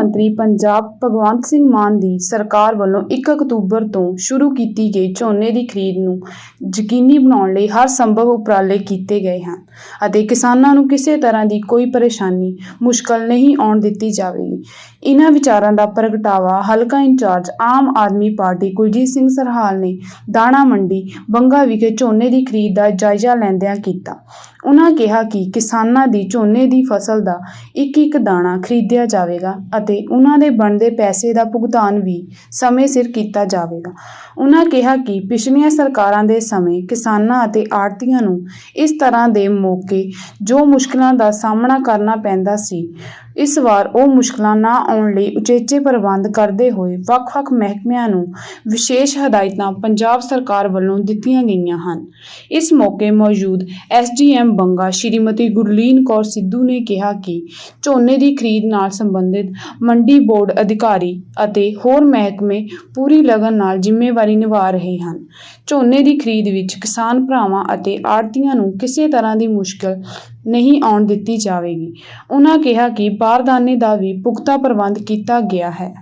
ਮੰਤਰੀ ਪੰਜਾਬ ਭਗਵੰਤ ਸਿੰਘ ਮਾਨ ਦੀ ਸਰਕਾਰ ਵੱਲੋਂ 1 ਅਕਤੂਬਰ ਤੋਂ ਸ਼ੁਰੂ ਕੀਤੀ ਗਈ ਝੋਨੇ ਦੀ ਖਰੀਦ ਨੂੰ ਯਕੀਨੀ ਬਣਾਉਣ ਲਈ ਹਰ ਸੰਭਵ ਉਪਰਾਲੇ ਕੀਤੇ ਗਏ ਹਨ ਅਤੇ ਕਿਸਾਨਾਂ ਨੂੰ ਕਿਸੇ ਤਰ੍ਹਾਂ ਦੀ ਕੋਈ ਪਰੇਸ਼ਾਨੀ ਮੁਸ਼ਕਲ ਨਹੀਂ ਆਉਣ ਦਿੱਤੀ ਜਾਵੇਗੀ। ਇਹਨਾਂ ਵਿਚਾਰਾਂ ਦਾ ਪ੍ਰਗਟਾਵਾ ਹਲਕਾ in charge Aam Aadmi Party Kuljit Singh Sarhal ਨੇ ਦਾਣਾ ਮੰਡੀ ਬੰਗਾ ਵਿਖੇ ਝੋਨੇ ਦੀ ਖਰੀਦ ਦਾ ਜਾਇਜ਼ਾ ਲੈਂਦਿਆਂ ਕੀਤਾ। ਉਹਨਾਂ ਕਿਹਾ ਕਿ ਕਿਸਾਨਾਂ ਦੀ ਝੋਨੇ ਦੀ ਫਸਲ ਦਾ ਇੱਕ ਇੱਕ ਦਾਣਾ ਖਰੀਦਿਆ ਜਾਵੇਗਾ ਅਤੇ ਉਹਨਾਂ ਦੇ ਬਣਦੇ ਪੈਸੇ ਦਾ ਭੁਗਤਾਨ ਵੀ ਸਮੇਂ ਸਿਰ ਕੀਤਾ ਜਾਵੇਗਾ। ਉਹਨਾਂ ਕਿਹਾ ਕਿ ਪਿਛਲੀਆਂ ਸਰਕਾਰਾਂ ਦੇ ਸਮੇਂ ਕਿਸਾਨਾਂ ਅਤੇ ਆੜਤੀਆਂ ਨੂੰ ਇਸ ਤਰ੍ਹਾਂ ਦੇ ਮੌਕੇ ਜੋ ਮੁਸ਼ਕਲਾਂ ਦਾ ਸਾਹਮਣਾ ਕਰਨਾ ਪੈਂਦਾ ਸੀ ਇਸ ਵਾਰ ਉਹ ਮੁਸ਼ਕਲਾਂ ਨਾ ਆਉਣ ਲਈ ਉਚੇਚੇ ਪ੍ਰਬੰਧ ਕਰਦੇ ਹੋਏ ਵੱਖ-ਵੱਖ ਮਹਿਕਮਿਆਂ ਨੂੰ ਵਿਸ਼ੇਸ਼ ਹਦਾਇਤਾਂ ਪੰਜਾਬ ਸਰਕਾਰ ਵੱਲੋਂ ਦਿੱਤੀਆਂ ਗਈਆਂ ਹਨ। ਇਸ ਮੌਕੇ ਮੌਜੂਦ ਐਸਡੀਐਮ ਬੰਗਾ ਸ਼੍ਰੀਮਤੀ ਗੁਰਲੀਨ ਕੌਰ ਸਿੱਧੂ ਨੇ ਕਿਹਾ ਕਿ ਝੋਨੇ ਦੀ ਖਰੀਦ ਨਾਲ ਸੰਬੰਧਿਤ ਮੰਡੀ ਬੋਰਡ ਅਧਿਕਾਰੀ ਅਤੇ ਹੋਰ ਮਹਿਕਮੇ ਪੂਰੀ ਲਗਨ ਨਾਲ ਜ਼ਿੰਮੇਵਾਰੀ ਨਿਭਾ ਰਹੇ ਹਨ। ਝੋਨੇ ਦੀ ਖਰੀਦ ਵਿੱਚ ਕਿਸਾਨ ਭਰਾਵਾਂ ਅਤੇ ਆੜ੍ਹਤੀਆਂ ਨੂੰ ਕਿਸੇ ਤਰ੍ਹਾਂ ਦੀ ਮੁਸ਼ਕਲ ਨਹੀਂ ਆਉਣ ਦਿੱਤੀ ਜਾਵੇਗੀ। ਉਨ੍ਹਾਂ ਕਿਹਾ ਕਿ ਬਾਰਦਾਨੇ ਦਾ ਵੀ ਪੁਖਤਾ ਪ੍ਰਬੰਧ ਕੀਤਾ ਗਿਆ ਹੈ।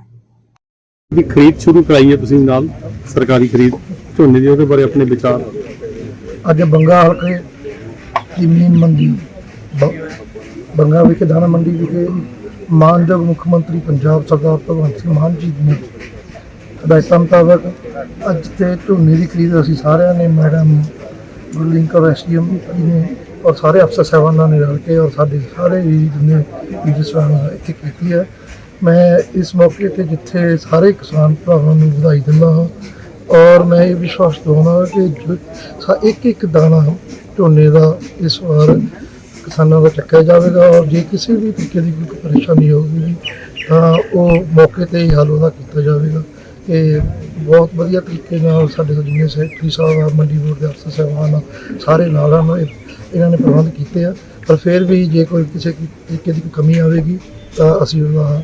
ਦੀ ਖਰੀਦ ਸ਼ੁਰੂ ਕਰਾਈ ਹੈ ਤੁਸੀਂ ਨਾਲ ਸਰਕਾਰੀ ਖਰੀਦ ਝੋਨੇ ਦੀ ਉਹਦੇ ਬਾਰੇ ਆਪਣੇ ਵਿਚਾਰ। ਅੱਜ ਬੰਗਾ ਹਲਕੇ ਦੀ ਮੇਨ ਮੰਡੀ ਬੰਗਾ ਵਿਖੇ ਦਾਣਾ ਮੰਡੀ ਵਿਖੇ ਮਾਨਯੋਗ ਮੁੱਖ ਮੰਤਰੀ ਪੰਜਾਬ ਸਰਦਾਰ ਭਗਵੰਤ ਸਿੰਘ ਮਾਨ ਜੀ ਨੇ ਹਦਾਇਤਾਂ ਮੁਤਾਬਕ ਅੱਜ ਤੇ ਝੋਨੇ ਦੀ ਖਰੀਦ ਅਸੀਂ ਸਾਰਿਆਂ ਨੇ ਮੈਡਮ ਗੁਰਲਿੰਕ ਔਰ ਐਸਡੀਐਮ ਜੀ ਨੇ ਔਰ ਸਾਰੇ ਅਫਸਰ ਸਾਹਿਬਾਨਾਂ ਨੇ ਰਲ ਕੇ ਔਰ ਸਾਡੇ ਸਾਰੇ ਹੀ ਜਿੰਨੇ ਬਿਜ਼ਨਸਮੈਨ ਇੱਥੇ ਕੀਤੀ ਹੈ। ਮੈਂ ਇਸ ਮੌਕੇ ਤੇ ਜਿੱਥੇ ਸਾਰੇ ਕਿਸਾਨ ਭਰਾਵਾਂ ਨੂੰ ਵਧਾਈ ਦਿੰਦਾ ਹਾਂ ਔਰ ਮੈਂ ਇਹ ਵਿਸ਼ਵਾਸ ਦਿਵਾਉਣਾ ਕਿ ਜੋ ਇੱਕ ਇੱਕ ਦਾਣਾ ਝੋਨੇ ਦਾ ਇਸ ਵਾਰ ਕਿਸਾਨਾਂ ਦਾ ਚੱਕਿਆ ਜਾਵੇਗਾ ਔਰ ਜੇ ਕਿਸੇ ਵੀ ਤਰੀਕੇ ਦੀ ਕੋਈ ਪਰੇਸ਼ਾਨੀ ਹੋਊਗੀ ਤਾਂ ਉਹ ਮੌਕੇ ਤੇ ਹੀ ਹੱਲ ਉਹਦਾ ਕੀਤਾ ਜਾਵੇਗਾ ਇਹ ਬਹੁਤ ਵਧੀਆ ਤਰੀਕੇ ਨਾਲ ਸਾਡੇ ਜਿੰਨੇ ਸੈਕਟਰੀ ਸਾਹਿਬ ਆ ਮੰਡੀ ਬੋਰਡ ਦੇ ਅਫਸਰ ਸਾਹਿਬਾਨ ਆ ਸਾਰੇ ਨਾਲ ਹਨ ਇਹ- ਇਹਨਾਂ ਨੇ ਪ੍ਰਬੰਧ ਕੀਤੇ ਆ। ਪਰ ਫਿਰ ਵੀ ਜੇ ਕੋਈ ਕਿਸੇ ਕੀ- ਤਰੀਕੇ ਦੀ ਕੋਈ ਕਮੀ ਆਵੇਗੀ ਤਾਂ ਅਸੀਂ ਉਹਦਾ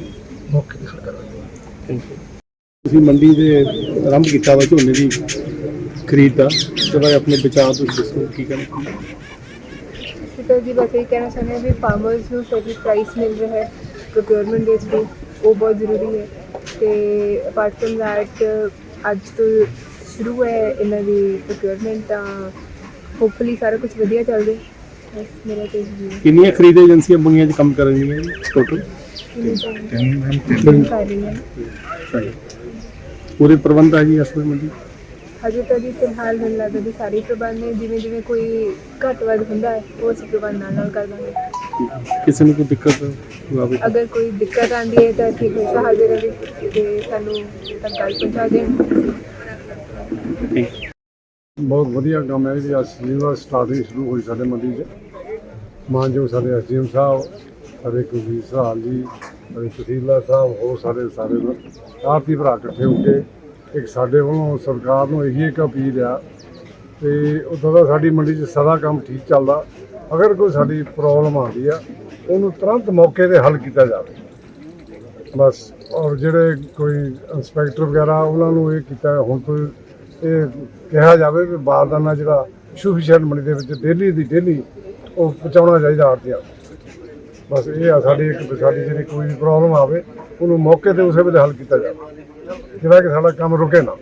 ਮੌਕੇ ਤੇ ਹੱਲ ਕਰਾਂਗੇ। ਤੁਸੀਂ ਮੰਡੀ ਦੇ ਆਰੰਭ ਕੀਤਾ ਵਾ ਝੋਨੇ ਦੀ ਖਰੀਦ ਦਾ ਉਹਦੇ ਬਾਰੇ ਆਪਣੇ ਵਿਚਾਰ ਤੁਸੀਂ ਦੱਸੋ ਕੀ ਕਹਿਣਾ ਸਿੱਧਾ ਜੀ ਬਸ ਇਹ ਕਹਿਣਾ ਚਾਹੁੰਦੇ ਹਾਂ ਵੀ ਫਾਰਮਰਸ ਨੂੰ ਸਹੀ ਪ੍ਰਾਈਸ ਮਿਲ ਰਿਹਾ ਹੈ ਪ੍ਰੋਕਿਉਰਮੈਂਟ ਦੇ ਥਰੂ ਉਹ ਬਹੁਤ ਜ਼ਰੂਰੀ ਹੈ। ਤੇ ਅਪਾਰਟ ਫਰਮ ਦੈਟ ਅੱਜ ਤੋਂ ਸ਼ੁਰੂ ਹੈ ਇਹਨਾਂ ਦੀ ਪ੍ਰੋਕਿਉਰਮੈਂਟ ਤਾਂ ਹੋਪਫੁਲੀ ਸਾਰਾ ਕੁਝ ਵਧੀਆ ਚੱਲ ਰਿਹਾ। ਬਸ ਮੇਰਾ ਤੇ ਜੀ ਕਿੰਨੀਆਂ ਖਰੀਦ ਏਜੰਸੀਆਂ ਬੰਗੀਆਂ 'ਚ ਕੰਮ ਕਰ ਰਹੀਆਂ ਨੇ ਟੋਟਲ ਤਿੰਨ ਕਰ ਰਹੀ ਹੈ ਪੂਰੇ ਪ੍ਰਬੰਧ ਆ ਜੀ ਇਸ ਵੇਲੇ ਮੰਡੀ? ਹਜੇ ਤਾਂ ਜੀ ਫਿਲਹਾਲ ਮੈਨੂੰ ਲੱਗਦਾ ਵੀ ਸਾਰੇ ਪ੍ਰਬੰਧ ਨੇ ਜਿਵੇਂ ਜਿਵੇਂ ਕੋਈ ਘੱਟ ਵੱਧ ਹੁੰਦਾ ਹੈ ਉਹ ਅਸੀਂ ਪ੍ਰਬੰਧ ਨਾਲ ਨਾਲ ਕਰ ਦਾਂਗੇ। ਕਿਸੇ ਨੂੰ ਕੋਈ ਦਿੱਕਤ ਆਵੇ ਅਗਰ ਕੋਈ ਦਿੱਕਤ ਆਉਂਦੀ ਹੈ ਤਾਂ ਅਸੀਂ ਹਮੇਸ਼ਾ ਹਾਜ਼ਰ ਹਾਂ ਤੇ ਸਾਨੂੰ ਤੱਕ ਗੱਲ ਪਹੁੰਚਾ ਦੇਣ। ਬਹੁਤ ਵਧੀਆ ਕੰਮ ਹੈ ਜੀ। ਅੱਜ ਸ਼ਨੀਵਾਰ ਸਟਾਰਟਿੰਗ ਸ਼ੁਰੂ ਹੋਈ ਸਾਡੇ ਮੰਡੀ 'ਚ। ਮਾਨਯੋਗ ਸਾਡੇ ਐਸਡੀਐਮ ਸਾਹਿਬ ਸਾਡੇ ਕੁਲਜੀਤ ਸਹਾਲ ਜੀ ਸਾਡੇ ਤਹਿਸੀਲਦਾਰ ਸਾਹਿਬ ਹੋਰ ਸਾਡੇ ਸਾਰੇ ਆਰਤੀ ਭਰਾ ਇਕੱਠੇ ਹੋ ਕੇ ਇੱਕ ਸਾਡੇ ਵੱਲੋਂ ਸਰਕਾਰ ਨੂੰ ਇਹੀ ਇੱਕ ਅਪੀਲ ਆ ਤੇ ਉਦੋਂ ਦਾ ਸਾਡੀ ਮੰਡੀ 'ਚ ਸਦਾ ਕੰਮ ਠੀਕ ਚੱਲਦਾ। ਅਗਰ ਕੋਈ ਸਾਡੀ ਪ੍ਰੋਬਲਮ ਆਉਂਦੀ ਆ, ਉਹਨੂੰ ਤੁਰੰਤ ਮੌਕੇ ਤੇ ਹੱਲ ਕੀਤਾ ਜਾਵੇ। ਬਸ, ਔਰ ਜਿਹੜੇ ਕੋਈ ਇੰਸਪੈਕਟਰ ਵਗੈਰਾ, ਉਹਨਾਂ ਨੂੰ ਇਹ ਕੀਤਾ, ਹੁਣ ਤੋਂ ਇਹ ਕਿਹਾ ਜਾਵੇ ਵੀ ਬਾਰਦਾਨਾ ਜਿਹੜਾ ਸੂਫੀਸ਼ੀਐਂਟ ਮੰਡੀ ਦੇ ਵਿੱਚ ਡੇਲੀ ਦੀ ਡੇਲੀ ਉਹ ਪਹੁੰਚਾਉਣਾ ਚਾਹੀਦਾ ਆਰਤੀਆਂ ਬਸ ਇਹ ਆ ਸਾਡੀ ਇੱਕ, ਸਾਡੀ ਜਿਹੜੀ ਕੋਈ ਵੀ ਪ੍ਰੋਬਲਮ ਆਵੇ, ਉਹਨੂੰ ਮੌਕੇ ਤੇ ਉਸੇ ਵੇਲੇ ਹੱਲ ਕੀਤਾ ਜਾਵੇ। ਜਿਹੜਾ ਕਿ ਸਾਡਾ ਕੰਮ ਰੁਕੇ ਨਾ।